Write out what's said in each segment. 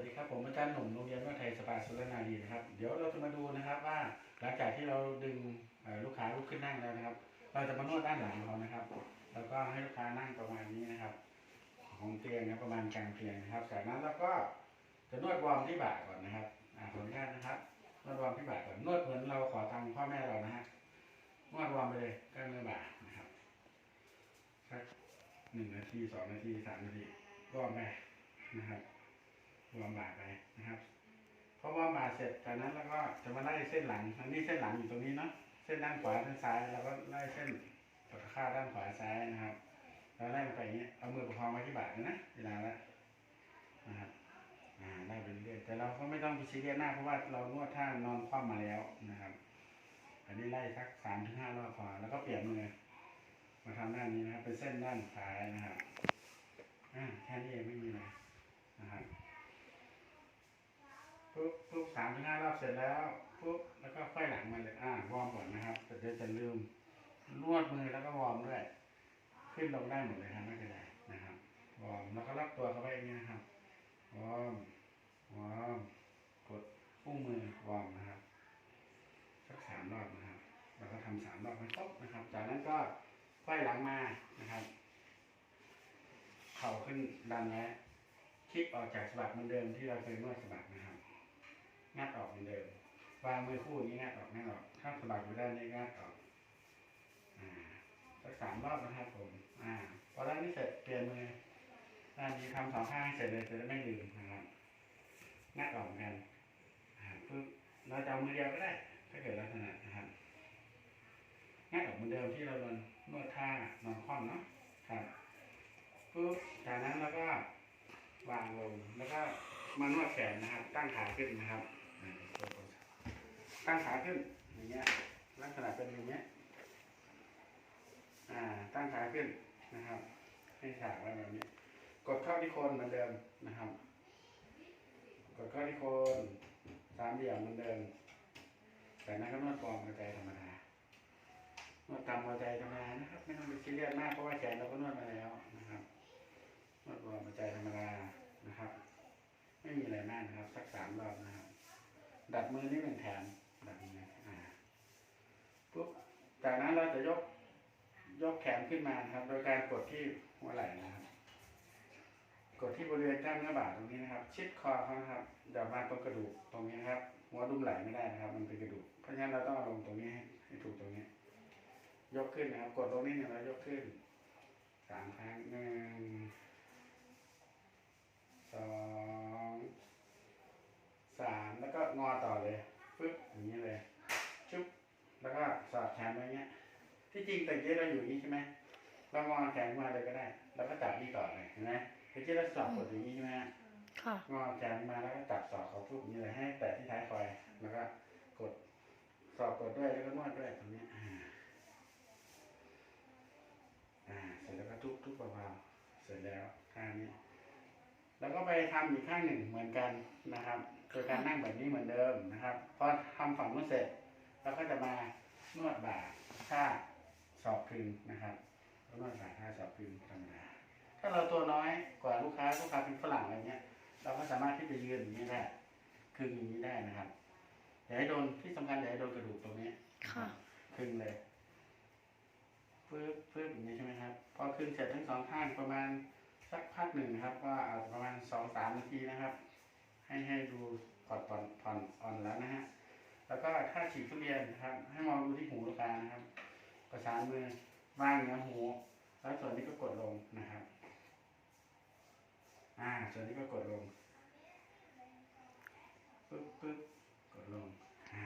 วัสดีครับผมอาจารย์หนุ่มโรงเรียนวัดไทยสภาสุรนารีนะครับ เดี๋ยวเราจะมาดูนะครับว่าหลังจากที่เราดึงลูกค้าลุกขึ้นนั่งแล้วนะครับ เราจะมานวดด้านหลังเขานะครับ แล้วก็ให้ลูกค้านั่งประมาณนี้นะครับ ของเตียงนะประมาณกลางเตียงนะครับ จากนั้นเราก็จะนวดวอร์มที่บ่าก่อนนะครับอ่าขออนุญาตนะครับนวดวอร์มที่บ่าก่อนนวดเหมือนเราขอตังค์พ่อแม่เรานะฮะนวดวอร์มไปเลยกล้ามเนื้อบ่านะครับสักหนึ่งนาทีสองนาทีสามนาทีวอร์มไปนะครับ วอร์มบ่าไปนะครับพอวอร์มบ่าเสร็จจากนั้นเราก็จะมาไล่เส้นหลังอันนี้เส้นหลังอยู่ตรงนี้เนาะเส้นด้านขวาด้านซ้ายเราก็ไล่เส้นตะข้าด้านขวาซ้ายนะครับแล้วไล่ไปอย่างเงี้ยเอามือประคองไว้ที่บ่าเลยนะเวลาละนะครับอ่าไล่ไปเรื่อยแต่เราก็ไม่ต้องไปซีเรียสหน้าเพราะว่าเรานวดท่านอนคว่ำมาแล้วนะครับอันนี้ไล่สักสามถึงห้ารอบพอแล้วก็เปลี่ยนมือมาทำด้านนี้นะครับเป็นเส้นด้านซ้ายนะครับ อ่าแค่นี้เองไม่มีอะไรนะครับปุ๊บปุ๊บสามถึงห้ารอบ เสร็จแล้วปุ๊บแล้วก็ค่อยหลังมาเลยอ่าวอร์มก่อนนะครับแต่เดี๋ยวจะลืมนวดมือแล้วก็วอร์มด้วย ขึ้นลงได้หมดเลยครับไม่เป็นไรนะครับวอร์มแล้วก็ล็อกตัวเข้าไว้อย่างนี้นะครับวอร์มวอร์มกดอุ้งมือวอร์มนะครับสักสามรอบนะครับแล้วก็ทำสามรอบให้ครบนะครับ จากนั้นก็ค่อยหลังมานะครับ เข่าขึ้นดันไว้คลิกออกจากสบักเหมือนเดิมที่เราเคยนวดสบักนะครับ งัดออกเหมือนเดิมวางมือคู่นี้งัดออกงัดออกถ้าสะบักอยู่ด้านนี้งัดออกอ่าสักสามรอบนะครับผม อ่า พอแล้วนี่เสร็จเปลี่ยนมือด้านนี้ทำสองข้างเสร็จเลยจะได้ไม่ลืมนะครับงัดออกกันอ่าปึ๊บเราจะเอามือเดียวก็ได้ ถ้าเกิดลักษณะนะครับงัดออกเหมือนเดิมที่เรานวดนวดท่านอนคว่ำเนาะครับปุ๊บจากนั้นเราก็วางลงแล้วก็มานวดแขนนะครับ ตั้งขาขึ้นนะครับ ตั้งขาขึ้นอย่างเงี้ยลักษณะเป็นอย่างเงี้ยอ่าตั้งขาขึ้นนะครับ ให้ฉากไว้แบบนี้ กดเข้าที่โคนเหมือนเดิมนะครับ กดเข้าที่โคนสามเหลี่ยมเหมือนเดิมแต่นั้นก็นวดกองหัวใจธรรมดานวดตามหัวใจธรรมดานะครับ ไม่ต้องไปซีเรียสมากเพราะว่าแขนเราก็นวดมาแล้วนะครับนวดกองหัวใจธรรมดานะครับ ไม่มีอะไรมากนะครับ สักสามรอบนะครับ ดัดมือนี่หนึ่งแถม ดัดมืออ่าปุ๊บจากนั้นเราจะยกยกแขนขึ้นมานครับ โดยการกดที่หัวไหล่นะครับ กดที่บริเวณกล้ามเนื้อบ่าตรงนี้นะครับ ชิดคอเขานะครับอย่ามาตรงกระดูกตรงนี้นะครับหัวดุมไหล่ไม่ได้นะครับ มันเป็นกระดูกเพราะฉะนั้นเราต้องเอาลงตรงนี้ให้ให้ถูกตรงนี้ ยกขึ้นนะครับ กดตรงนี้เนี่ยเรายกขึ้นสามครั้งหนึ่งสองสามแล้วก็งอต่อเลย ปึ๊บอย่างนี้เลยชุบแล้วก็สอดแขนไว้อย่างเงี้ย ที่จริงแต่เกี้เราอยู่อย่างนี้ใช่ไหมเรางอแขนมาเลยก็ได้ แล้วก็จับนี่ก่อนเลยเห็นไหมเมื่อกี้เราสอบกดอย่างนี้ใช่ไหมค่ะงอแขนมาแล้วก็จับสอบเขาทุบอย่างนี้เลยให้แตะที่ท้ายคอยแล้วก็กดสอบกดด้วยแล้วก็นวดด้วยตรงนี้อ่าอ่าเสร็จแล้วก็ทุบทุบเบาๆเสร็จแล้วข้างนี้แล้วก็ไปทำอีกข้างหนึ่งเหมือนกันนะครับ โดยการนั่งแบบนี้เหมือนเดิมนะครับพอทำฝั่งนู้นเสร็จเราก็จะมานวดบ่าท่าสอบพึงนะครับแล้วนวดบ่าท่าสอบพึงธรรมดาถ้าเราตัวน้อยกว่าลูกค้าลูกค้าเป็นฝรั่งอะไรเงี้ย เราก็สามารถที่จะยืนอย่างนี้ได้คึงอย่างนี้ได้นะครับอย่าให้โดนที่สำคัญอย่าให้โดนกระดูกตรงนี้ค่ะคึงเลยฟื้บฟื้บอย่างนี้ใช่ไหมครับพอคึงเสร็จทั้งสองข้างประมาณสักพักหนึ่งนะครับ ก็เอาประมาณสองสามนาทีนะครับ ให้ให้ดูผ่อนผ่อนผ่อนอ่อนแล้วนะฮะ แล้วก็ถ้าฉีกทุเรียนนะครับ ให้มองดูที่หูลูกค้านะครับ ประสานมือวางเหนือหู แล้วส่วนนี้ก็กดลงนะครับ อ่า ส่วนนี้ก็กดลงปึ๊บปึ๊บกดลง อ่า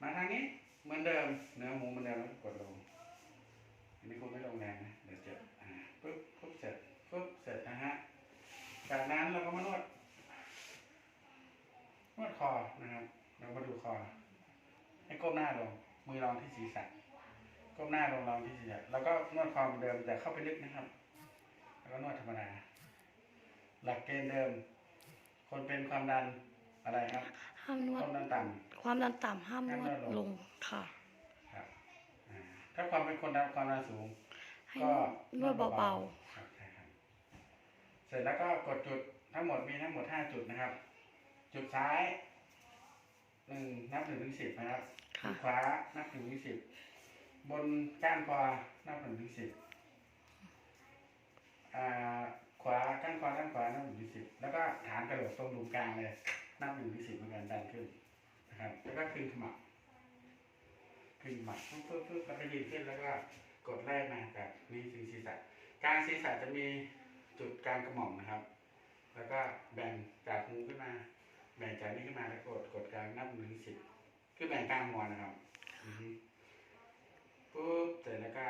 มาทางนี้เหมือนเดิม เนื้อหมูเหมือนเดิมแล้วก็กดลง อันนี้คงไม่ลงแรงนะ เดี๋ยวเจ็บอ่าปึ๊บปึ๊บเสร็จปึ๊บเสร็จนะฮะ จากนั้นเราก็มานวด นวดคอนะครับ เรามาดูคอ ให้ ก้มหน้าลง มือรองที่ศีรษะ ก้มหน้าลงรองที่ศีรษะ แล้วก็นวดคอเหมือนเดิมแต่เข้าไปลึกนะครับ แล้วก็นวดธรรมดา หลักเกณฑ์เดิม คนเป็นความดันอะไรครับ ห้ามนวคดวามดันต่ความดันต่ำห้ามนวดห้ามนวดลงลงค่ะำครับอ่าถ้าความเป็นคนดันความดันสูง ให้ก็นวดเบาครับใช่ครับ เสร็จแล้วก็กดจุดทั้งหมดมีทั้งหมดห้าจุดนะครับ จุดซ้ายหนึ่งนับหนึ่งถึงสิบนะครับ ค่ะ ขวานับหนึ่งถึงสิบบนก้านคอนับหนึ่งถึงสิบอ่าขวาก้านคอด้านขวานับหนึ่งถึงสิบแล้วก็ฐานกระโหลกตรงหลุมกลางเลยนับหนึ่งถึงสิบเหมือนกันดันขึ้นนะครับ แล้วก็คืนขมับคืนขมับปึ๊บปึ๊บปึ๊บแล้วก็ยืนขึ้นแล้วก็กดไล่มาแบบนี้ถึงศีรษะกลางศีรษะจะมีจุดกลางกระหม่อมนะครับ แล้วก็แบ่งจากมือขึ้นมา แบ่งจากนี้ขึ้นมาแล้วกดกดกลางนับหนึ่งถึงสิบ คือแบ่งกลางหัวนะครับปุ๊บเสร็จแล้วก็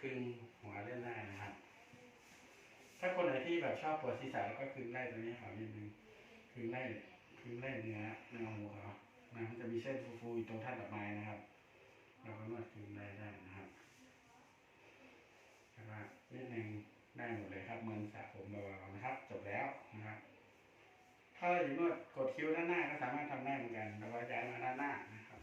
คึงหัวเล่นได้นะครับ ถ้าคนไหนที่แบบชอบปวดศีรษะก็คึงได้ตรงนี้ขอนิดนึงคึงได้คึงได้เนื้อเนื้อหัวเขานะมันจะมีเส้นฟูๆอยู่ตรงท่านดอกไม้นะครับ เราก็นวดคึงได้ได้นะครับแล้วก็นิดนึงได้หมดเลยครับเหมือนสระผมเบาๆนะครับ จบแล้วนะครับ ถ้าเราจะนวดกดคิ้วด้านหน้าก็สามารถทำได้เหมือนกันแล้วก็ย้ายมาด้านหน้านะครับ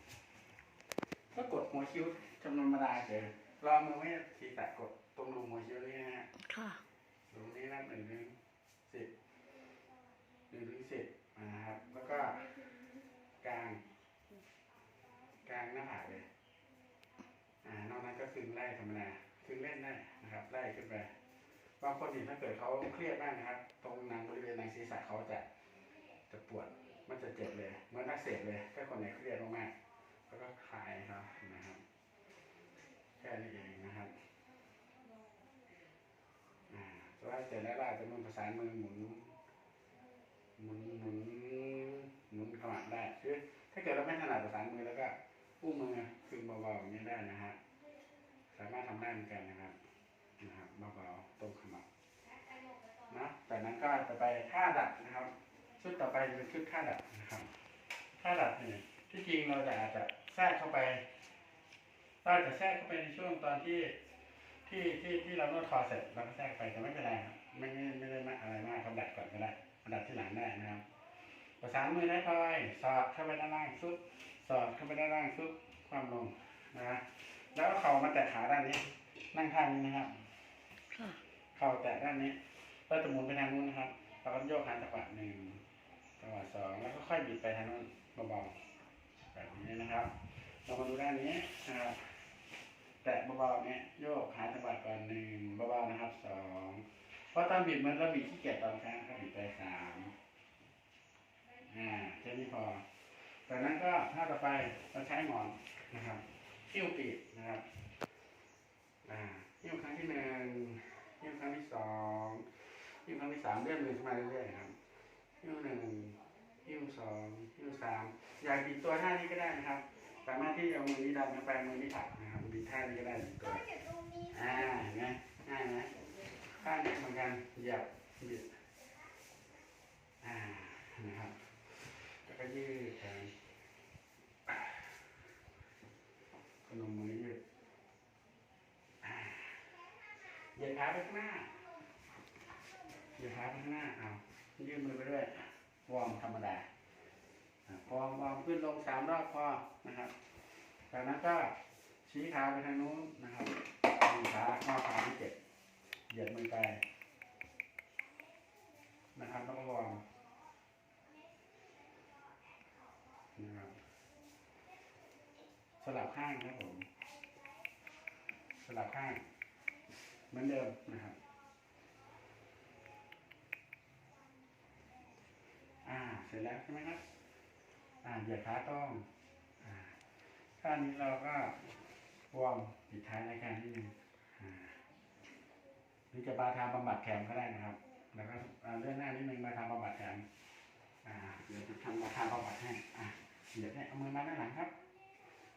ก็กดหัวคิ้วจำนวนธรรมดาเฉยรอมือไว้ศีรษะกดตรงรูหัวคิ้วนี่นะฮะค่ะตรงนี้นับหนึ่งถึงสิบหนึ่งถึงสิบนะครับ แล้วก็กลาง กลางหน้าผากเลย อ่านอกนั้นก็คือไล่ธรรมดาคือเล่นได้นะครับไล่ขึ้นไปบางคนนี่ถ้าเกิดเขาเครียดมากนะครับ ตรงหนังบริเวณหนังศีรษะเขาจะ จะปวด มันจะเจ็บเลยมือนอักเสบเลย ถ้าคนไหนเครียดมากๆแล้วก็คลายครับนะครับ แค่นี้เองนะครับอ่าแต่ว่าเสร็จแล้วเราอาจจะมือประสานมือหมุนหมุนหมุนหมุนขมับได้คือถ้าเกิดเราไม่ถนัดประสานมือแล้วก็อุ้มมือคือเบาๆอย่างนี้ได้นะฮะสามารถทำได้เหมือนกันนะครับนะครับเบาๆตรงขมับนะจากนั้นก็จะไปท่าดัดนะครับ ชุดต่อไปจะเป็นชุดท่าดัดนะครับท่าดัดเนี่ยที่จริงเราจะอาจจะแทรกเข้าไปเราอาจจะแทรกเข้าไปในช่วงตอนที่ที่ที่ที่เรานวดคอเสร็จเราก็แทรกไปแต่ไม่เป็นไรครับไม่ไม่ไม่ได้มากอะไรมากครับดัดก่อนก็ได้ดัดที่หลังได้นะครับประสานมือได้พลอยสอดเข้าไปด้านล่างซุดสอดเข้าไปด้านล่างซุดความลงนะฮะแล้วก็เข่ามาแตะขาด้านนี้ นั่งท่านี้นะครับค่ะเข่าแตะด้านนี้เราจะหมุนไปทางนู้นนะครับเราก็โยกหาจังหวะหนึ่ง จังหวะสองแล้วก็ค่อยบิดไปทางนู้นเบาๆแบบนี้นะครับ เรามาดูด้านนี้นะครับ แตะเบาๆเนี่ยโยกหาจังหวะก่อนหนึ่งเบาๆนะครับสองเพราะตอนบิดเหมันเราบิดขี้เกียจตอนค้างก็บิดไปสามอ่าแค่นี้พอจากนั้นก็ท่าต่อไปเราใช้หมอนนะครับหิ้วปีกนะครับอ่าหิ้วครั้งที่หนึ่งหิ้วครั้งที่สองหิ้วครั้งที่สามเลื่อนมือขึ้นมาเรื่อยๆครับหิ้วหนึ่ง หิ้วสองหิ้วสามอยากบิดตัวท่านี้ก็ได้นะครับ สามารถที่จะเอามือนี้ดันเข้าไปมือนี้ถักนะครับบิดท่านี้ก็ได้บิดตัวอ่าเห็นไหมง่ายไหมข้างนี้เหมือนกันหยียบบิดอ่านะครับแล้วก็ยืดแขนพนมมือยืดอ่าเหยียดขาไปข้างหน้าเหยียดขาไปข้างหน้าเอายืดมือไปด้วยวอร์มธรรมดา พอวอร์มขึ้นลงสามรอบพอนะครับ จากนั้นก็ชี้ขาไปทางนู้นนะครับชี้ขาข้อขาที่เจ็ดเหยียดมือไปนะครับแล้วก็วอร์มนะครับสลับข้างครับผม สลับข้าง เหมือนเดิมนะครับอ่าเสร็จแล้วใช่ไหมครับ อ่าเหยียดขาตรงอ่าท่านี้เราก็วอร์มปิดท้ายรายการนิดนึงอ่าหรือจะมาทำบำบัดแขนก็ได้นะครับ แล้วก็เลื่อนหน้านิดนึงมาทำบำบัดแขนอ่าเดี๋ยวจะทำมาทำบำบัดให้อ่าเดี๋ยวเนี่ยเอามือมาด้านหลังครับ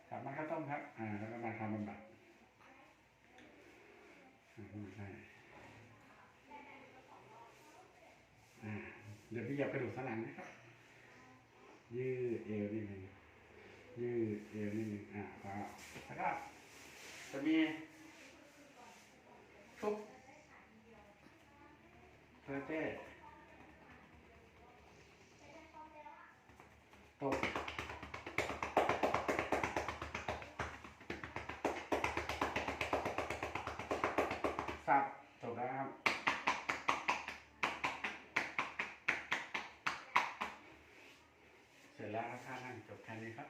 กลับมาข้าวต้มครับ อ่า แล้วก็มาทำบำบัดอ่าเดี๋ยวพี่หยียบกระดูกสันหลังนะครับ ยืดเอวนิดนึงยืดเอวนิดนึงอะพอแล้วก็จะมีทุบเทอร์เต้ตบสับจบแล้วครับ แล้วครับท่านั่งจบแค่นี้ครับ